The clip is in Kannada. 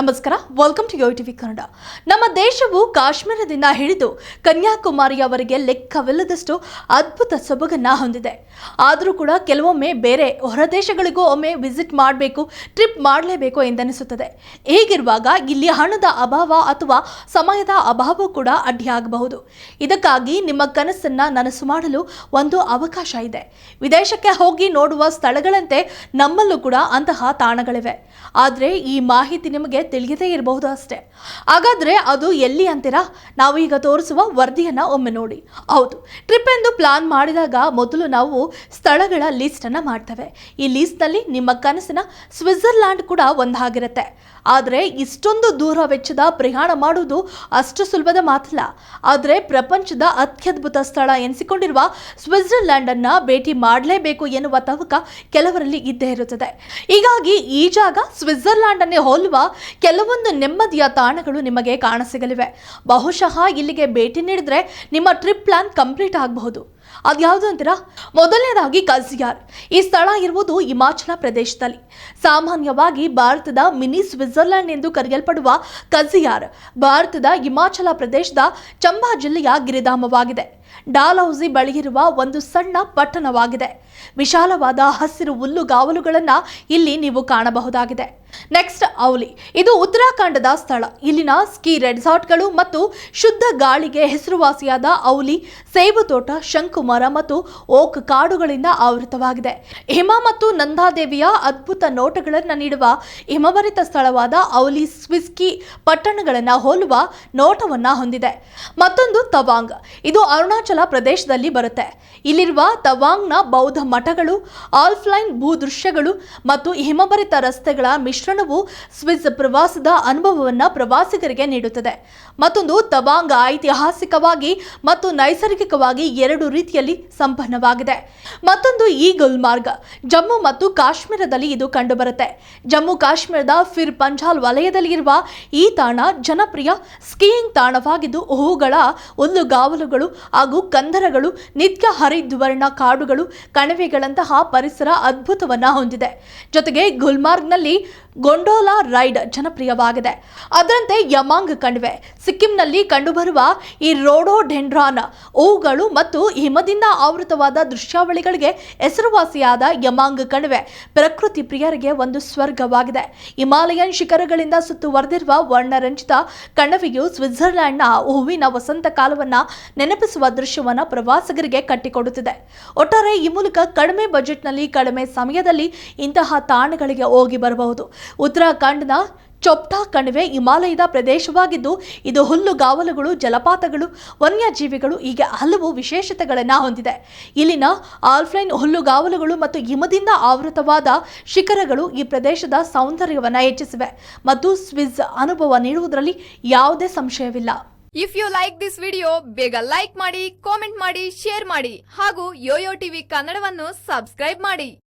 ನಮಸ್ಕಾರ welcome to Yo TV Kannada. ನಮ್ಮ ದೇಶವು ಕಾಶ್ಮೀರದಿಂದ ಹಿಡಿದು ಕನ್ಯಾಕುಮಾರಿಯವರೆಗೆ ಲೆಕ್ಕವಿಲ್ಲದಷ್ಟು ಅದ್ಭುತ ಸೊಬಗನ್ನ ಹೊಂದಿದೆ. ಆದರೂ ಕೂಡ ಕೆಲವೊಮ್ಮೆ ಬೇರೆ ಹೊರ ದೇಶಗಳಿಗೂ ಒಮ್ಮೆ ವಿಸಿಟ್ ಮಾಡಬೇಕು ಟ್ರಿಪ್ ಮಾಡಲೇಬೇಕು ಎಂದನಿಸುತ್ತದೆ. ಹೀಗಿರುವಾಗ ಇಲ್ಲಿ ಹಣದ ಅಭಾವ ಅಥವಾ ಸಮಯದ ಅಭಾವ ಕೂಡ ಅಡ್ಡಿಯಾಗಬಹುದು. ಇದಕ್ಕಾಗಿ ನಿಮ್ಮ ಕನಸನ್ನ ನನಸು ಮಾಡಲು ಒಂದು ಅವಕಾಶ ಇದೆ. ವಿದೇಶಕ್ಕೆ ಹೋಗಿ ನೋಡುವ ಸ್ಥಳಗಳಂತೆ ನಮ್ಮಲ್ಲೂ ಕೂಡ ಅಂತಹ ತಾಣಗಳಿವೆ. ಆದರೆ ಈ ಮಾಹಿತಿ ನಿಮಗೆ ತಿಳಿಯದೇ ಇರಬಹುದು ಅಷ್ಟೇ. ಹಾಗಾದರೆ ಅದು ಎಲ್ಲಿ ಅಂತೀರಾ? ನಾವು ಈಗ ತೋರಿಸುವ ವರದಿಯನ್ನು ಒಮ್ಮೆ ನೋಡಿ. ಹೌದು ಟ್ರಿಪ್ ಎಂದು ಪ್ಲಾನ್ ಮಾಡಿದಾಗ ಮೊದಲು ನಾವು ಸ್ಥಳಗಳ ಲಿಸ್ಟನ್ನು ಮಾಡ್ತೇವೆ. ಈ ಲಿಸ್ಟ್ನಲ್ಲಿ ನಿಮ್ಮ ಕನಸಿನ ಸ್ವಿಟ್ಜರ್ಲ್ಯಾಂಡ್ ಕೂಡ ಒಂದಾಗಿರುತ್ತೆ. ಆದರೆ ಇಷ್ಟೊಂದು ದೂರ ವೆಚ್ಚದ ಪ್ರಯಾಣ ಮಾಡುವುದು ಅಷ್ಟು ಸುಲಭದ ಮಾತಲ್ಲ. ಆದರೆ ಪ್ರಪಂಚದ ಅತ್ಯದ್ಭುತ ಸ್ಥಳ ಎನಿಸಿಕೊಂಡಿರುವ ಸ್ವಿಟ್ಜರ್ಲ್ಯಾಂಡ್ ಅನ್ನ ಭೇಟಿ ಮಾಡಲೇಬೇಕು ಎನ್ನುವ ತವಕ ಕೆಲವರಲ್ಲಿ ಇದ್ದೇ ಇರುತ್ತದೆ. ಹೀಗಾಗಿ ಈ ಜಾಗ ಸ್ವಿಟ್ಜರ್ಲ್ಯಾಂಡ್ ಅನ್ನೇ ಹೋಲುವ ಕೆಲವೊಂದು ನೆಮ್ಮದಿಯ ತಾಣಗಳು ನಿಮಗೆ ಕಾಣಸಿಗಲಿವೆ. ಬಹುಶಃ ಇಲ್ಲಿಗೆ ಭೇಟಿ ನೀಡಿದ್ರೆ ನಿಮ್ಮ ಟ್ರಿಪ್ ಪ್ಲಾನ್ ಕಂಪ್ಲೀಟ್ ಆಗಬಹುದು. ಅದ್ಯಾವುದು ಅಂತೀರಾ? ಮೊದಲನೇದಾಗಿ ಕಜಿಯಾರ್ ಈ ಸ್ಥಳ ಇರುವುದು ಹಿಮಾಚಲ ಪ್ರದೇಶದಲ್ಲಿ. ಸಾಮಾನ್ಯವಾಗಿ ಭಾರತದ ಮಿನಿ ಸ್ವಿಟ್ಜರ್ಲೆಂಡ್ ಎಂದು ಕರೆಯಲ್ಪಡುವ ಕಜಿಯಾರ್ ಭಾರತದ ಹಿಮಾಚಲ ಪ್ರದೇಶದ ಚಂಬಾ ಜಿಲ್ಲೆಯ ಗಿರಿಧಾಮವಾಗಿದೆ. ಡಾಲೌಸಿ ಬಳಿಯಿರುವ ಒಂದು ಸಣ್ಣ ಪಟ್ಟಣವಾಗಿದೆ. ವಿಶಾಲವಾದ ಹಸಿರು ಹುಲ್ಲುಗಾವಲುಗಳನ್ನು ಇಲ್ಲಿ ನೀವು ಕಾಣಬಹುದಾಗಿದೆ. ನೆಕ್ಸ್ಟ್ ಅವಲಿ ಇದು ಉತ್ತರಾಖಂಡದ ಸ್ಥಳ. ಇಲ್ಲಿನ ಸ್ಕೀ ರೆಸಾರ್ಟ್ಗಳು ಮತ್ತು ಶುದ್ಧ ಗಾಳಿಗೆ ಹೆಸರುವಾಸಿಯಾದ ಔಲಿ ಸೇಬು ತೋಟ ಶಂಕುಮರ ಮತ್ತು ಓಕ್ ಕಾಡುಗಳಿಂದ ಆವೃತವಾಗಿದೆ. ಹಿಮ ಮತ್ತು ನಂದಾದೇವಿಯ ಅದ್ಭುತ ನೋಟಗಳನ್ನು ನೀಡುವ ಹಿಮಭರಿತ ಸ್ಥಳವಾದ ಔಲಿ ಸ್ವಿಸ್ಕಿ ಪಟ್ಟಣಗಳನ್ನು ಹೋಲುವ ನೋಟವನ್ನ ಹೊಂದಿದೆ. ಮತ್ತೊಂದು ತವಾಂಗ್. ಇದು ಅರುಣಾಚಲ ಪ್ರದೇಶದಲ್ಲಿ ಬರುತ್ತೆ. ಇಲ್ಲಿರುವ ತವಾಂಗ್ನ ಬೌದ್ಧ ಮಠಗಳು ಆಲ್ಫ್ಲೈನ್ ಭೂದೃಶ್ಯಗಳು ಮತ್ತು ಹಿಮಭರಿತ ರಸ್ತೆಗಳ ಮಿಶ್ರಣವು ಸ್ವಿಸ್ ಪ್ರವಾಸದ ಅನುಭವವನ್ನು ಪ್ರವಾಸಿಗರಿಗೆ ನೀಡುತ್ತದೆ. ಮತ್ತೊಂದು, ತವಾಂಗ ಐತಿಹಾಸಿಕವಾಗಿ ಮತ್ತು ನೈಸರ್ಗಿಕವಾಗಿ ಎರಡು ರೀತಿಯಲ್ಲಿ ಸಂಪನ್ನವಾಗಿದೆ. ಮತ್ತೊಂದು ಈ ಗುಲ್ಮಾರ್ಗ್ ಜಮ್ಮು ಮತ್ತು ಕಾಶ್ಮೀರದಲ್ಲಿ ಇದು ಕಂಡುಬರುತ್ತೆ. ಜಮ್ಮು ಕಾಶ್ಮೀರದ ಫಿರ್ ಪಂಜಾಲ್ ವಲಯದಲ್ಲಿರುವ ಈ ತಾಣ ಜನಪ್ರಿಯ ಸ್ಕೀಯಿಂಗ್ ತಾಣವಾಗಿದ್ದು, ಹೂಗಳ, ಹುಲ್ಲುಗಾವಲುಗಳು ಹಾಗೂ ಕಂದರಗಳು, ನಿತ್ಯ ಹರಿದ್ವರ್ಣ ಕಾಡುಗಳು, ಕಣಿವೆಗಳಂತಹ ಪರಿಸರ ಅದ್ಭುತವನ್ನು ಹೊಂದಿದೆ. ಜೊತೆಗೆ ಗುಲ್ಮಾರ್ಗ್ನಲ್ಲಿ ಗೊಂಡೋಲಾ ರೈಡ್ ಜನಪ್ರಿಯವಾಗಿದೆ. ಅದರಂತೆ ಯಮಾಂಗ್ ಕಣಿವೆ ಸಿಕ್ಕಿಂನಲ್ಲಿ ಕಂಡುಬರುವ ಈ ರೋಡೋಡೆಂಡ್ರಾನ್ ಹೂಗಳು ಮತ್ತು ಹಿಮದಿಂದ ಆವೃತವಾದ ದೃಶ್ಯಾವಳಿಗಳಿಗೆ ಹೆಸರುವಾಸಿಯಾದ ಯಮಾಂಗ್ ಕಣಿವೆ ಪ್ರಕೃತಿ ಪ್ರಿಯರಿಗೆ ಒಂದು ಸ್ವರ್ಗವಾಗಿದೆ. ಹಿಮಾಲಯನ್ ಶಿಖರಗಳಿಂದ ಸುತ್ತುವರೆದಿರುವ ವರ್ಣರಂಜಿತ ಕಣವಿಯು ಸ್ವಿಟ್ಜರ್ಲೆಂಡ್ನ ಹೂವಿನ ವಸಂತ ಕಾಲವನ್ನು ನೆನಪಿಸುವ ದೃಶ್ಯವನ್ನು ಪ್ರವಾಸಿಗರಿಗೆ ಕಟ್ಟಿಕೊಡುತ್ತಿದೆ. ಒಟ್ಟಾರೆ ಈ ಮೂಲಕ ಕಡಿಮೆ ಬಜೆಟ್ನಲ್ಲಿ ಕಡಿಮೆ ಸಮಯದಲ್ಲಿ ಇಂತಹ ತಾಣಗಳಿಗೆ ಹೋಗಿ ಬರಬಹುದು. ಉತ್ತರಾಖಂಡ್ನ ಚೊಪ್ಟಾ ಕಣಿವೆ ಹಿಮಾಲಯದ ಪ್ರದೇಶವಾಗಿದ್ದು, ಇದು ಹುಲ್ಲುಗಾವಲುಗಳು ಜಲಪಾತಗಳು, ವನ್ಯಜೀವಿಗಳು, ಹೀಗೆ ಹಲವು ವಿಶೇಷತೆಗಳನ್ನು ಹೊಂದಿದೆ. ಇಲ್ಲಿನ ಆಲ್ಫ್ಲೈನ್ ಹುಲ್ಲುಗಾವಲುಗಳು ಮತ್ತು ಹಿಮದಿಂದ ಆವೃತವಾದ ಶಿಖರಗಳು ಈ ಪ್ರದೇಶದ ಸೌಂದರ್ಯವನ್ನು ಹೆಚ್ಚಿಸಿವೆ ಮತ್ತು ಸ್ವಿಸ್ ಅನುಭವ ನೀಡುವುದರಲ್ಲಿ ಯಾವುದೇ ಸಂಶಯವಿಲ್ಲ. If you like this video ಬೇಗ ಲೈಕ್ ಮಾಡಿ ಕಾಮೆಂಟ್ ಮಾಡಿ ಶೇರ್ ಮಾಡಿ ಹಾಗೂ ಯೋಯೋ ಟಿವಿ ಕನ್ನಡವನ್ನು ಸಬ್ಸ್ಕ್ರೈಬ್ ಮಾಡಿ.